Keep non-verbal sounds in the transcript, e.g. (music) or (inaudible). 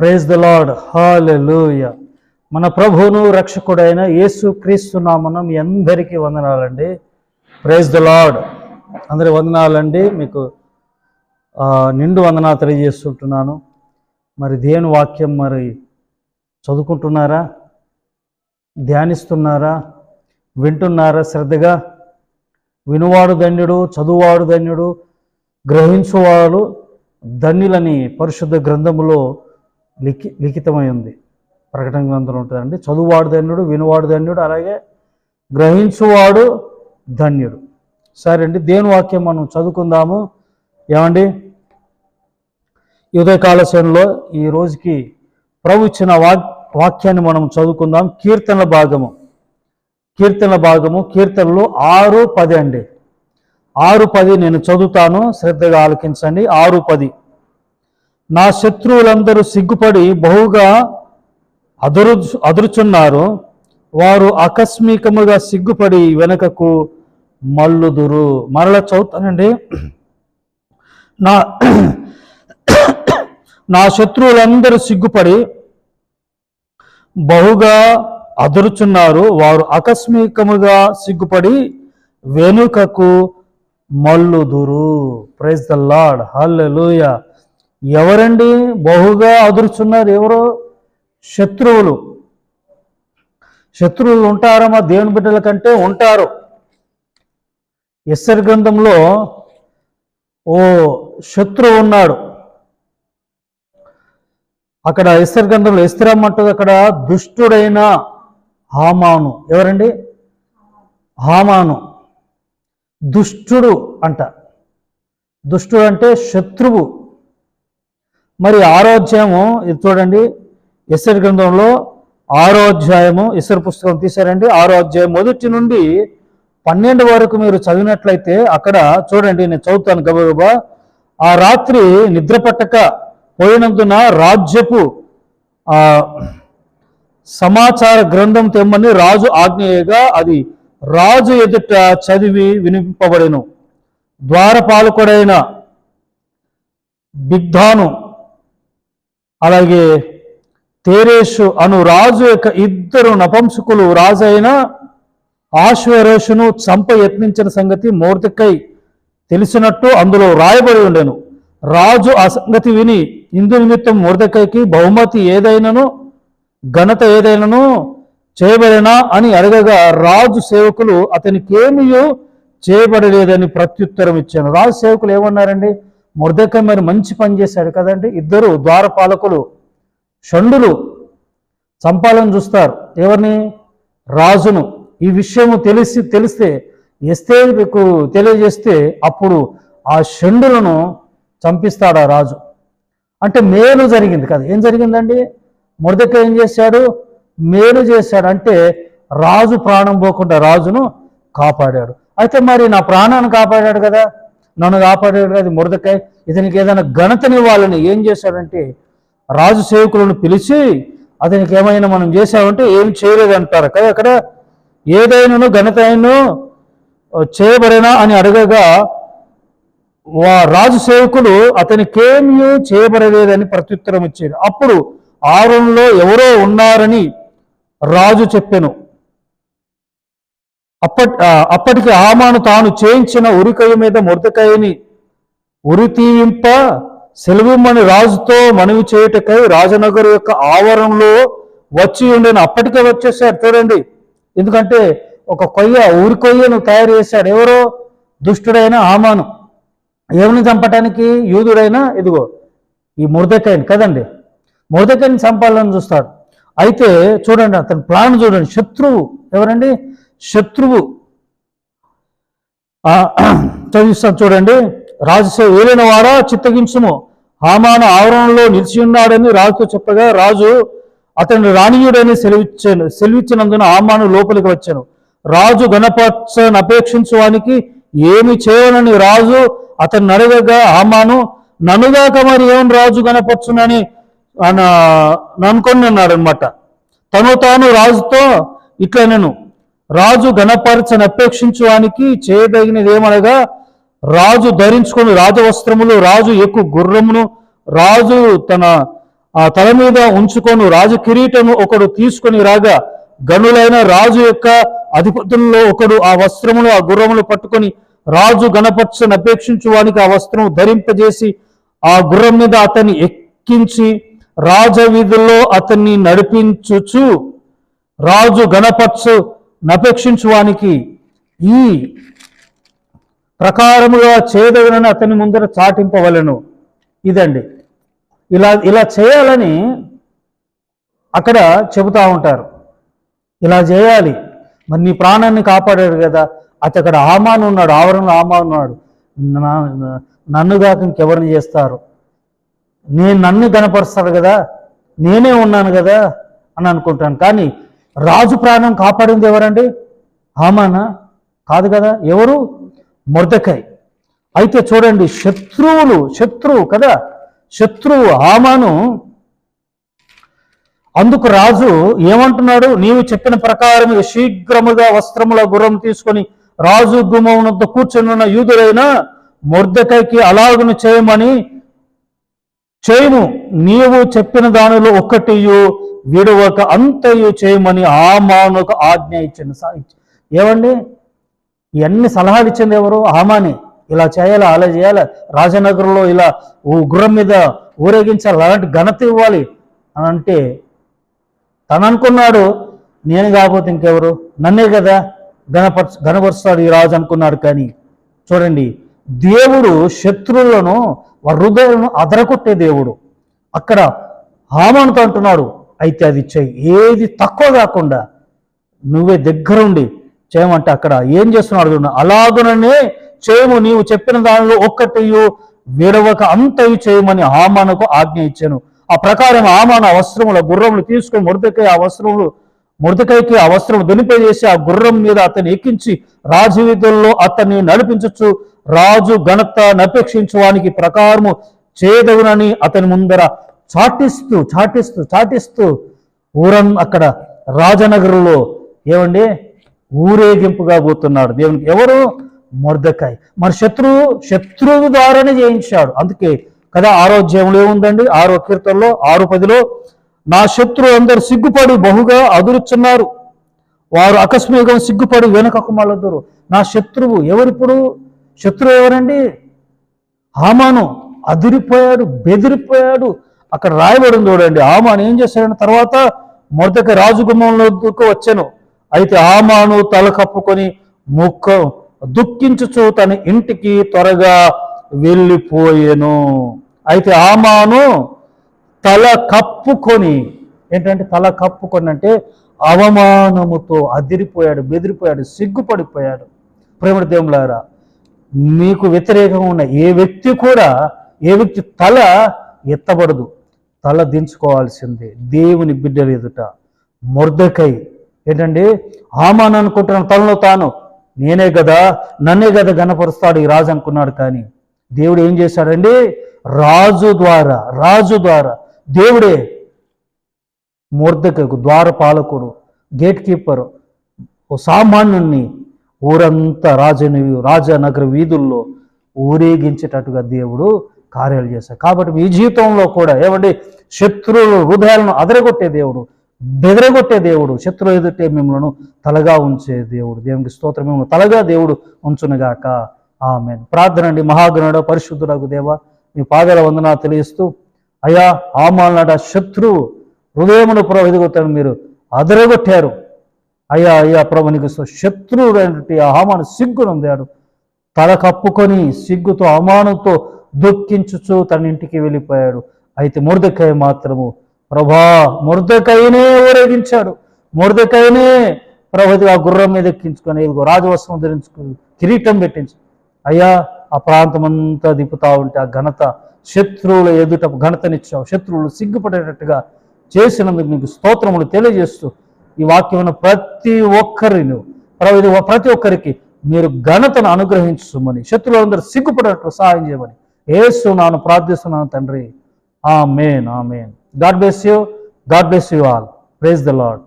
Praise the lord hallelujah మన ప్రభువును రక్షకుడైన యేసు క్రీస్తు మీ అందరికీ వందనాలండి. ప్రైజ్ ద లార్డ్ అందరి వందనాలండి. మీకు నిండు వందనాలు తెలియజేస్తుంటున్నాను. మరి దేవుని వాక్యం మరి చదువుకుంటున్నారా? ధ్యానిస్తున్నారా? వింటున్నారా? శ్రద్ధగా? వినువాడు ధన్యుడు చదువువాడు ధన్యుడు గ్రహించువాడు ధన్యులని పరిశుద్ధ గ్రంథములో లిఖి లిఖితమై ఉంది. ప్రకటన గ్రంథంలో ఉంటుందండి. చదువువాడు ధన్యుడు వినువాడు ధన్యుడు అలాగే గ్రహించువాడు ధన్యుడు. సరే అండి దేని వాక్యం మనం చదువుకుందాము? ఏమండి? ఈ ఉదయకాల ఈ రోజుకి ప్రభు ఇచ్చిన వాక్ వాక్యాన్ని మనం చదువుకుందాం. కీర్తన భాగము. కీర్తన భాగము కీర్తనలు ఆరు పది అండి. ఆరు పది నేను చదువుతాను. శ్రద్ధగా ఆలకించండి. ఆరు పది. నా శత్రువులందరూ సిగ్గుపడి బహుగా అదురు అదురుచున్నారు. వారు ఆకస్మికముగా సిగ్గుపడి వెనుకకు మల్లుదురు మరల చదువుతానండి. నా (clears throat) నా శత్రువులందరూ సిగ్గుపడి బహుగా అదురుచున్నారు. వారు ఆకస్మికముగా సిగ్గుపడి వెనుకకు మల్లుదురు ప్రైజ్ ద లార్డ్ హల్లెలూయ ఎవరండి? బహుగా అదురుచున్నారు ఎవరు? శత్రువులు. శత్రువులు ఉంటారమ్మా దేవుని బిడ్డల కంటే ఉంటారు. ఎస్సర్ గ్రంథంలో ఓ శత్రువు ఉన్నాడు. అక్కడ ఎస్సర్ గ్రంథంలో ఎస్తిరమ్మంటుంది అక్కడ దుష్టుడైన హామాను. ఎవరండి? హామాను. దుష్టుడు అంట. దుష్టుడు అంటే శత్రువు. మరి ఆరో అధ్యాయము ఇది చూడండి ఎస్ఆర్ గ్రంథంలో ఆరో అధ్యాయము పుస్తకం తీశారండి. ఆరో అధ్యాయం మొదటి నుండి పన్నెండు వరకు మీరు చదివినట్లయితే అక్కడ చూడండి నేను చదువుతాను గబగబా. ఆ రాత్రి నిద్ర పట్టక పోయినందున రాజ్యపు ఆ సమాచార గ్రంథం తెమ్మని రాజు ఆజ్ఞేయగా అది రాజు ఎదుట చదివి వినిపింపబడెను. ద్వారపాలకుడైన బిగ్ధాను అలాగే తేరేషు అను రాజు యొక్క ఇద్దరు నపంసకులు రాజు అయిన ఆశ్వరేషును చంప యత్నించిన సంగతి మూర్తికై తెలిసినట్టు అందులో రాయబడి ఉండెను. రాజు ఆ సంగతి విని ఇందు నిమిత్తం మూర్తికైకి బహుమతి ఏదైనను ఘనత ఏదైనను చేయబడినా అని అడగగా రాజు సేవకులు అతనికి చేయబడలేదని ప్రత్యుత్తరం ఇచ్చాను రాజు సేవకులు ఏమన్నారండి? మురదకై మరి మంచి పని చేశాడు కదండి. ఇద్దరు ద్వారపాలకులు షండులు చంపాలని చూస్తారు. ఎవరిని? రాజును. ఈ విషయము తెలిసి తెలిస్తే ఎస్తేకు తెలియజేస్తే అప్పుడు ఆ షండులను చంపిస్తాడు ఆ రాజు. అంటే మేలు జరిగింది కదా. ఏం జరిగిందండి? మురదక ఏం చేశాడు? మేలు చేశాడు. అంటే రాజు ప్రాణం పోకుండా రాజును కాపాడాడు. అయితే మరి నా ప్రాణాన్ని కాపాడాడు కదా. నన్ను కాపాడాడు కాదు మురదకాయ. ఇతనికి ఏదైనా ఘనతనివ్వాలని ఏం చేశాడంటే రాజు సేవకులను పిలిచి అతనికి ఏమైనా మనం చేశామంటే ఏం చేయలేదు అంటారు. కదా అక్కడ ఏదైనాను ఘనత అయినను చేయబడినా అని అడగగా వా రాజు సేవకులు అతనికేమీ చేయబడలేదని ప్రత్యుత్తరం ఇచ్చారు. అప్పుడు ఆరులో ఎవరో ఉన్నారని రాజు చెప్పాను. అప్పటి అప్పటికి ఆమాను తాను చేయించిన ఉరికయ్య మీద మురతకాయని ఉరి తీయింప సెలవిమ్మని రాజుతో మనవి చేయుటకై రాజనగర్ యొక్క ఆవరణలో వచ్చి ఉండేను. అప్పటికే వచ్చేసారు చూడండి. ఎందుకంటే ఒక కొయ్య ఊరి కొయ్యను తయారు చేశాడు ఎవరో? దుష్టుడైన ఆమాను ఎవరిని చంపటానికి? యూదుడైనా ఇదిగో ఈ మురదకాయని కదండి. మురదకాయని చంపాలని చూస్తాడు. అయితే చూడండి అతని ప్లాన్ చూడండి. శత్రువు ఎవరండి? శత్రువు. చదివిస్తాను చూడండి. రాజుసేవ ఏలైన వారా చిత్తగించుము. హామాన ఆవరణలో నిలిచి ఉన్నాడని రాజుతో చెప్పగా రాజు అతను రాణీయుడని సెలవిచ్చాను సెలవిచ్చినందున హామాను లోపలికి వచ్చాను. రాజు గణపరచని అపేక్షించువానికి ఏమి చేయనని రాజు అతను అడగగా హామాను నన్నుగాక మరి ఏం రాజు గణపరచునని ఆయన అనుకొని అన్నాడు అనమాట తను తాను రాజుతో ఇట్లా నేను రాజు గణపరచని అపేక్షించువానికి చేయదగినది ఏమనగా రాజు ధరించుకుని రాజవస్త్రములు రాజు ఎక్కువ గుర్రమును రాజు తన ఆ తల మీద ఉంచుకొని రాజు కిరీటము ఒకడు తీసుకొని రాగా గనులైన రాజు యొక్క అధిపతుల్లో ఒకడు ఆ వస్త్రములు ఆ గుర్రములు పట్టుకొని రాజు గణపరచని అపేక్షించు వానికి ఆ వస్త్రం ధరింపజేసి ఆ గుర్రం మీద అతన్ని ఎక్కించి రాజవీధుల్లో అతన్ని నడిపించుచు రాజు గణపరచు నపేక్షించువానికి ఈ ప్రకారముగా చేయదగినని అతని ముందర చాటింపవలను. ఇదండి. ఇలా ఇలా చేయాలని అక్కడ చెబుతా ఉంటారు. ఇలా చేయాలి. మరి నీ ప్రాణాన్ని కాపాడాడు కదా. అతను అక్కడ ఆమాను ఉన్నాడు ఆవరణలో ఆమాను ఉన్నాడు. నా- నన్ను కాక ఇంకెవరిని చేస్తారు? నేను నన్ను గనపరుస్తాడు కదా? నేనే ఉన్నాను కదా? అని అనుకుంటాను. కానీ రాజు ప్రాణం కాపాడింది ఎవరండి? హామానా? కాదు కదా ఎవరు? మొర్దకాయ్ అయితే చూడండి శత్రువులు శత్రువు కదా శత్రువు హామాను అందుకు రాజు ఏమంటున్నాడు? నీవు చెప్పిన ప్రకారం శీఘ్రముగా వస్త్రముల గుర్రం తీసుకొని రాజు గుమ్మమునంత కూర్చుని ఉన్న యూదులైన మొర్దకైకి అలాగును చేయమని చేయము నీవు చెప్పిన దానిలో ఒక్కటియు విడవక అంతయు చేయమని ఆ మానుకు ఆజ్ఞ ఇచ్చింది సా- ఏమండి? ఇవన్నీ సలహాలు ఇచ్చింది ఎవరు? ఆమాని ఇలా చేయాలి? అలా చేయాలి? రాజనగర్లో ఇలా ఓ గుర్రం మీద ఊరేగించాలి అలాంటి ఘనత ఇవ్వాలి అని అంటే తను అనుకున్నాడు నేను కాకపోతే ఇంకెవరు? నన్నే కదా గణపరచ ఘనపరుస్తాడు ఈ రాజు అనుకున్నాడు కానీ. చూడండి దేవుడు శత్రువులను హృదయాలను అదరగొట్టే దేవుడు. అక్కడ హామానుతో అంటున్నాడు అయితే అది చెయ్యి ఏది తక్కువ కాకుండా నువ్వే దగ్గరుండి చేయమంటే అక్కడ ఏం చేస్తున్నాడు చూడండి అలాగుననే చేయము. నీవు చెప్పిన దానిలో ఒక్కటియు విడవక అంతయు చేయమని ఆమానకు ఆజ్ఞ ఇచ్చాను. ఆ ప్రకారం ఆమాన వస్త్రముల గుర్రములు తీసుకొని మురదకై ఆ వస్త్రములు మురదకైకి ఆ వస్త్రం దునిపేసి ఆ గుర్రం మీద అతన్ని ఎక్కించి రాజవీధుల్లో అతన్ని నడిపించచ్చు రాజు ఘనత నపేక్షించువానికి ప్రకారము చేయదగునని అతని ముందర చాటిస్తూ చాటిస్తూ చాటిస్తూ ఊరం అక్కడ రాజనగరంలో ఏమండి? ఊరేగింపుగా పోతున్నాడు. దేవునికి ఎవరు? మొర్దకాయ్. మరి శత్రువు శత్రువు ద్వారానే జయించాడు. అందుకే కదా ఆరోగ్యంలో ఏముందండి? ఆరో కీర్తనలో ఆరు పదిలో నా శత్రువు అందరు సిగ్గుపడి బహుగా అదురుచున్నారు. వారు అకస్మాత్తుగా సిగ్గుపడి వెనుకకు మళ్ళదురు నా శత్రువు ఎవరిప్పుడు? శత్రువు ఎవరండి? హామాను. అదిరిపోయాడు బెదిరిపోయాడు. అక్కడ రాయబడి చూడండి. హామాను ఏం చేశాడని తర్వాత మొదటి రాజుగుమంలోకి వచ్చాను. అయితే హామాను తల కప్పుకొని ముక్క దుఃఖించుచు తన ఇంటికి త్వరగా వెళ్ళిపోయాను. అయితే ఆమాను తల కప్పుకొని ఏంటంటే తల కప్పుకొని అంటే అవమానముతో అదిరిపోయాడు బెదిరిపోయాడు సిగ్గుపడిపోయాడు. ప్రేమ దేవులారా మీకు వ్యతిరేకంగా ఉన్న ఏ వ్యక్తి కూడా ఏ వ్యక్తి తల ఎత్తబడదు. తల దించుకోవాల్సిందే. దేవుని బిడ్డలు ఎదుట. మొర్దకై. ఏంటండి? ఆమాన్ అనుకుంటున్న తనలో తాను. నేనే కదా నన్నే కదా గనపరుస్తాడు ఈ రాజు అనుకున్నాడు కానీ. దేవుడు ఏం చేశాడండి? రాజు ద్వారా రాజు ద్వారా. దేవుడే మూర్ధకు ద్వారపాలకుడు గేట్ కీపర్ ఓ సామాన్యుణ్ణి ఊరంతా రాజని రాజనగర వీధుల్లో ఊరేగించేటట్టుగా దేవుడు కార్యాలు చేశాడు. కాబట్టి మీ జీవితంలో కూడా ఏమండి శత్రువుల హృదయాలను అదరగొట్టే దేవుడు బెదరగొట్టే దేవుడు శత్రువు ఎదుటే మిమ్మల్ని తలగా ఉంచే దేవుడు. దేవునికి స్తోత్రం మిమ్మల్ని తలగా దేవుడు ఉంచునుగాక. ఆమె ప్రార్థన అండి మహాగణుడ పరిశుద్ధుడకు దేవ మీ పాదాల వందన తెలియస్తూ అయా ఆమాలనాడ శత్రువు హృదయమును ప్రభు ఎదుగుతాను మీరు అదరగొట్టారు. అయ్యా అయ్యా ప్రభు నీకు శత్రువుడు అయినటువంటి ఆ హామాను తల కప్పుకొని సిగ్గుతో అవమానంతో దుఃఖించుచు తన ఇంటికి వెళ్ళిపోయాడు. అయితే మురదకాయ మాత్రము ప్రభా మురదకాయనే ఊరేగించాడు. మురదకాయనే ప్రభుత్వ ఆ గుర్రం మీద ఎక్కించుకొని ఇదిగో రాజవస్త్రం ధరించుకుని కిరీటం పెట్టించు. అయ్యా ఆ ప్రాంతం అంతా ఉంటే ఆ ఘనత శత్రువుల ఎదుట ఘనతనిచ్చావు. శత్రువులు సిగ్గుపడేటట్టుగా చేసినందుకు నీకు స్తోత్రములు తెలియజేస్తూ ఈ వాక్యమును ప్రతి ఒక్కరిని ప్రభు ప్రతి ఒక్కరికి మీరు ఘనతను అనుగ్రహించుమని శత్రువులందరూ సిగ్గుపడేటట్టు సహాయం చేయమని ఏసు నాను ప్రార్థిస్తున్నాను తండ్రి. Amen amen God bless you. God bless you all. Praise the lord